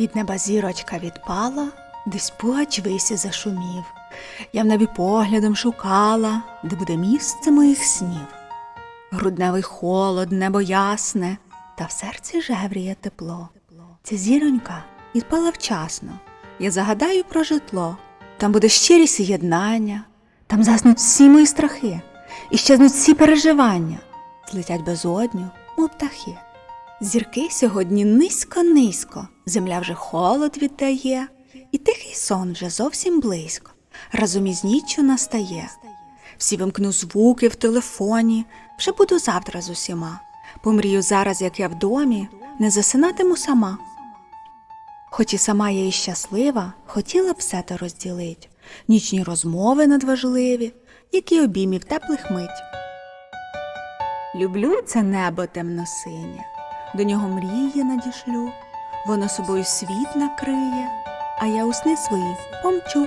Від неба зірочка відпала, десь пугач висі зашумів. Я в небі поглядом шукала, де буде місце моїх снів. Грудневий холод, небо ясне, та в серці жевріє тепло. Ця зіронька відпала вчасно. Я загадаю про житло. Там буде щирість і єднання, там заснуть всі мої страхи, і щезнуть всі переживання, злетять безодню, мов птахи. Зірки сьогодні низько-низько, земля вже холод віддає, і тихий сон вже зовсім близько, разом із ніччю настає. Всі вимкну звуки в телефоні, вже буду завтра з усіма. Помрію зараз, як я в домі, не засинатиму сама. Хоч і сама я і щаслива, хотіла б все те розділить, нічні розмови надважливі, які обіймів теплих мить. Люблю це небо темно-синє, до нього мрії надішлю, воно собою світ накриє, а я у сни свої помчу.